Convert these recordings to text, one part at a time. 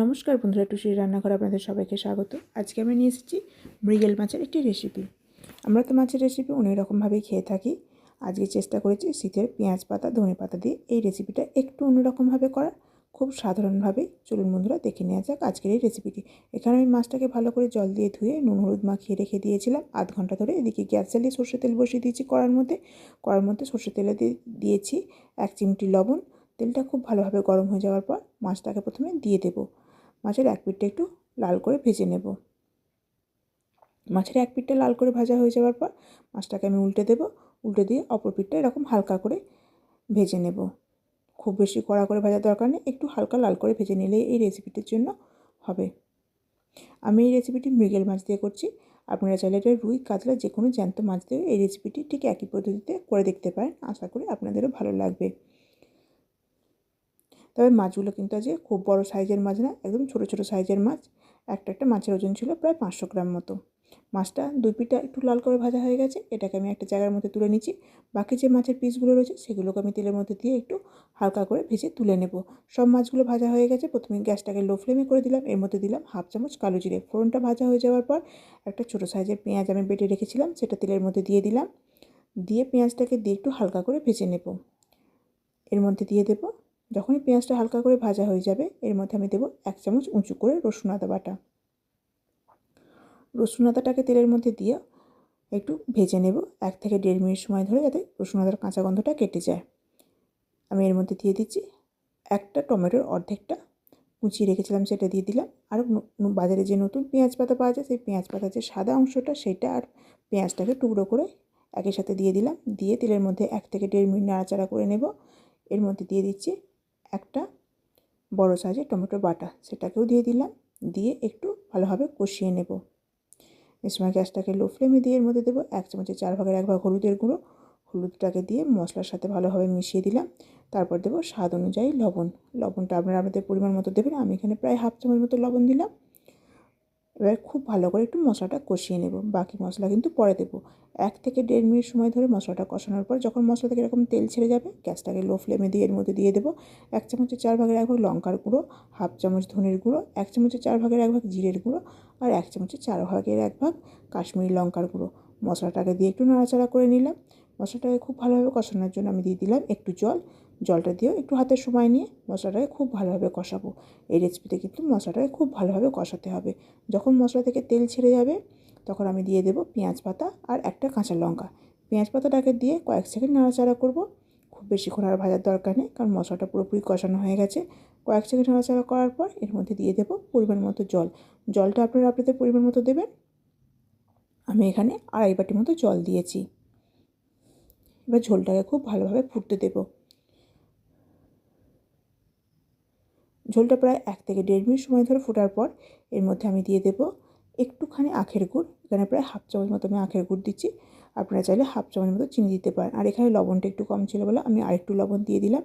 নমস্কার বন্ধুরা টুসির রান্নাঘর আপনাদের সবাইকে স্বাগত। আজকে আমি নিয়ে এসেছি মৃগেল মাছের একটি রেসিপি আমরা তো মাছের রেসিপি অনেক রকমভাবেই খেয়ে থাকি। আজকে চেষ্টা করেছি শীতের পেঁয়াজ পাতা, ধনে পাতা দিয়ে। এই রেসিপিটা একটু অন্যরকমভাবে করার খুব সাধারণভাবেই চলুন বন্ধুরা, দেখে নেওয়া যাক আজকের এই রেসিপিটি এখানে আমি মাছটাকে ভালো করে জল দিয়ে ধুয়ে নুন, হলুদ মাখিয়ে রেখে দিয়েছিলাম। আধ ঘণ্টা ধরে এদিকে গ্যাস জ্বালিয়ে সর্ষে তেল বসিয়ে দিয়েছি কড়ার মধ্যে। কড়ার মধ্যে সর্ষে তেলে দিয়ে দিয়েছি এক চিমটি লবণ। তেলটা খুব ভালোভাবে গরম হয়ে যাওয়ার পর মাছটাকে প্রথমে দিয়ে দেবো। মাছের এক পিঠটা একটু লাল করে ভেজে নেব। মাছের এক পিঠটা লাল করে ভাজা হয়ে যাওয়ার পর মাছটাকে আমি উল্টে দেব। উল্টে দিয়ে অপর পিঠটা এরকম হালকা করে ভেজে নেব। খুব বেশি কড়া করে ভাজার দরকার নেই, একটু হালকা লাল করে ভেজে নিলেই এই রেসিপিটির জন্য হবে। আমি এই রেসিপিটি মৃগেল মাছ দিয়ে করছি। আপনারা চাইলে এটা রুই, কাতলা, যে কোনো জ্যান্ত মাছ দিয়ে এই রেসিপিটি ঠিক একই পদ্ধতিতে করে দেখতে পারেন। আশা করি আপনাদেরও ভালো লাগবে। তবে মাছগুলো কিন্তু আজকে খুব বড় সাইজের মাছ না, একদম ছোটো ছোটো সাইজের মাছ। একটা একটা মাছের ওজন ছিল প্রায় পাঁচশো গ্রাম মতো। মাছটা দুই পিঠটা একটু লাল করে ভাজা হয়ে গেছে, এটাকে আমি একটা জায়গার মধ্যে তুলে নিচ্ছি। বাকি যে মাছের পিসগুলো রয়েছে, সেগুলোকে আমি তেলের মধ্যে দিয়ে একটু হালকা করে ভেজে তুলে নেব। সব মাছগুলো ভাজা হয়ে গেছে, প্রথমে গ্যাসটাকে লো ফ্লেমে করে দিলাম, এর মধ্যে দিলাম হাফ চামচ কালো জিরে। ফোড়নটা ভাজা হয়ে যাওয়ার পর একটা ছোটো সাইজের পেঁয়াজ আমি বেটে রেখেছিলাম, সেটা তেলের মধ্যে দিয়ে দিলাম। দিয়ে পেঁয়াজটাকে দিয়ে একটু হালকা করে ভেজে নেব। এর মধ্যে দিয়ে দেবো যখনই পেঁয়াজটা হালকা করে ভাজা হয়ে যাবে, এর মধ্যে আমি দেবো এক চামচ উঁচু করে রসুন আদা বাটা। রসুন আদাটাকে তেলের মধ্যে দিয়ে একটু ভেজে নেব, এক থেকে দেড় মিনিট সময় ধরে যাতে রসুন আদার কাঁচা গন্ধটা কেটে যায়। আমি এর মধ্যে দিয়ে দিচ্ছি একটা টমেটোর অর্ধেকটা, কুচিয়ে রেখেছিলাম সেটা দিয়ে দিলাম। আর বাজারে যে নতুন পেঁয়াজ পাতা পাওয়া যায়, সেই পেঁয়াজ পাতার যে সাদা অংশটা, সেটা আর পেঁয়াজটাকে টুকরো করে একই সাথে দিয়ে দিলাম। দিয়ে তেলের মধ্যে এক থেকে দেড় মিনিট নাড়াচাড়া করে নেব। এর মধ্যে দিয়ে দিচ্ছি একটা বড় সাইজের টমেটো বাটা, সেটাকেও দিয়ে দিলাম। দিয়ে একটু ভালোভাবে কষিয়ে নেব। এ সময় গ্যাসটাকে লো ফ্লেমে দিয়ে এর মধ্যে দেবো এক চামচের চার ভাগের এক ভাগ হলুদের গুঁড়ো। হলুদটাকে দিয়ে মশলার সাথে ভালোভাবে মিশিয়ে দিলাম। তারপর দেবো স্বাদ অনুযায়ী লবণ। লবণটা আপনারা আমাদের পরিমাণ মতো দেবেন। আমি এখানে প্রায় হাফ চামচ মতো লবণ দিলাম। এবার খুব ভালো করে একটু মশলাটা কষিয়ে নেব, বাকি মশলা কিন্তু পরে দেবো। এক থেকে দেড় মিনিট সময় ধরে মশলাটা কষানোর পর যখন মশলা থেকে এরকম তেল ছেড়ে যাবে, গ্যাসটাকে লো ফ্লেমে দিয়ে এর মধ্যে দিয়ে দেবো। এক চামচের চার ভাগের এক ভাগ লঙ্কার গুঁড়ো, হাফ চামচ ধনের গুঁড়ো, এক চামচের চার ভাগের এক ভাগ জিরের গুঁড়ো আর এক চামচের চার ভাগের এক ভাগ কাশ্মীরি লঙ্কার গুঁড়ো। মশলাটাকে দিয়ে একটু নাড়াচাড়া করে নিলাম। মশলাটাকে খুব ভালোভাবে কষানোর জন্য আমি দিয়ে দিলাম একটু জল। জলটা দিয়েও একটু হাতের সময় নিয়ে মশলাটাকে খুব ভালোভাবে কষাবো। এই রেসিপিতে কিন্তু মশলাটাকে খুব ভালোভাবে কষাতে হবে। যখন মশলা থেকে তেল ছেড়ে যাবে, তখন আমি দিয়ে দেবো পেঁয়াজ পাতা আর একটা কাঁচা লঙ্কা। পেঁয়াজ পাতাটাকে দিয়ে কয়েক সেকেন্ড নাড়াচাড়া করব। খুব বেশিক্ষণ আর ভাজার দরকার নেই, কারণ মশলাটা পুরোপুরি কষানো হয়ে গেছে। কয়েক সেকেন্ড নাড়াচাড়া করার পর এর মধ্যে দিয়ে দেবো পরিমাণ মতো জল। জলটা আপনারা আপনাদের পরিমাণ মতো দেবেন। আমি এখানে আড়াই বাটি মতো জল দিয়েছি। এবার ঝোলটাকে খুব ভালোভাবে ফুটতে দেবো। ঝোলটা প্রায় এক থেকে দেড় মিনিট সময় ধরে ফোটার পর এর মধ্যে আমি দিয়ে দেবো একটুখানি আখের গুড়। এখানে প্রায় হাফ চামচ মতো আমি আখের গুড় দিচ্ছি। আপনারা চাইলে হাফ চামচ মতো চিনি দিতে পারেন। আর এখানে লবণটা একটু কম ছিল বলে আমি আরেকটু লবণ দিয়ে দিলাম।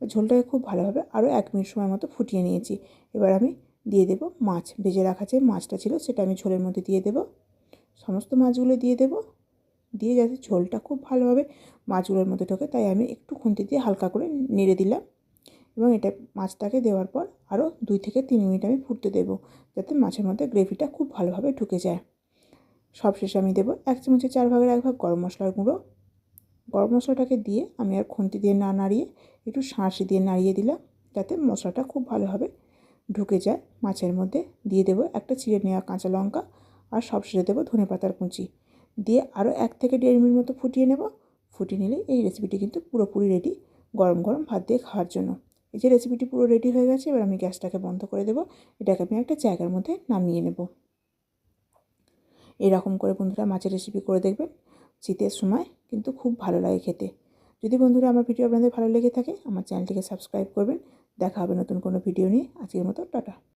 ঝোলটাকে খুব ভালোভাবে আরও এক মিনিট সময় মতো ফুটিয়ে নিয়েছি। এবার আমি দিয়ে দেবো মাছ। ভেজে রাখা যে মাছটা ছিল সেটা আমি ঝোলের মধ্যে দিয়ে দেবো। সমস্ত মাছগুলো দিয়ে দেবো। দিয়ে যাতে ঝোলটা খুব ভালোভাবে মাছগুলোর মধ্যে ঢোকে, তাই আমি একটু খুন্তি দিয়ে হালকা করে নেড়ে দিলাম। এবং এটা মাছটাকে দেওয়ার পর আরও দুই থেকে তিন মিনিট আমি ফুটতে দেবো যাতে মাছের মধ্যে গ্রেভিটা খুব ভালোভাবে ঢুকে যায়। সবশেষে আমি দেবো এক চামচের চার ভাগের এক ভাগ গরম মশলার গুঁড়ো। গরম মশলাটাকে দিয়ে আমি আর খুন্তি দিয়ে না নাড়িয়ে একটু শাঁসি দিয়ে নাড়িয়ে দিলাম যাতে মশলাটা খুব ভালোভাবে ঢুকে যায়। মাছের মধ্যে দিয়ে দেবো একটা চিড়ে নেওয়া কাঁচা লঙ্কা আর সবশেষে দেবো ধনে পাতার কুচি। দিয়ে আরও এক থেকে দেড় মিনিট মতো ফুটিয়ে নেব। ফুটিয়ে নিলে এই রেসিপিটি কিন্তু পুরোপুরি রেডি গরম গরম ভাত দিয়ে খাওয়ার জন্য। এই যে রেসিপিটি পুরো রেডি হয়ে গেছে, এবার আমি গ্যাসটাকে বন্ধ করে দেবো। এটাকে আমি একটা জায়গার মধ্যে নামিয়ে নেব। এরকম করে বন্ধুরা মাছের রেসিপি করে দেখবেন। শীতের সময় কিন্তু খুব ভালো লাগে খেতে। যদি বন্ধুরা আমার ভিডিও আপনাদের ভালো লেগে থাকে, আমার চ্যানেলটিকে সাবস্ক্রাইব করবেন। দেখা হবে নতুন কোনো ভিডিও নিয়ে। আজকের মতো টাটা।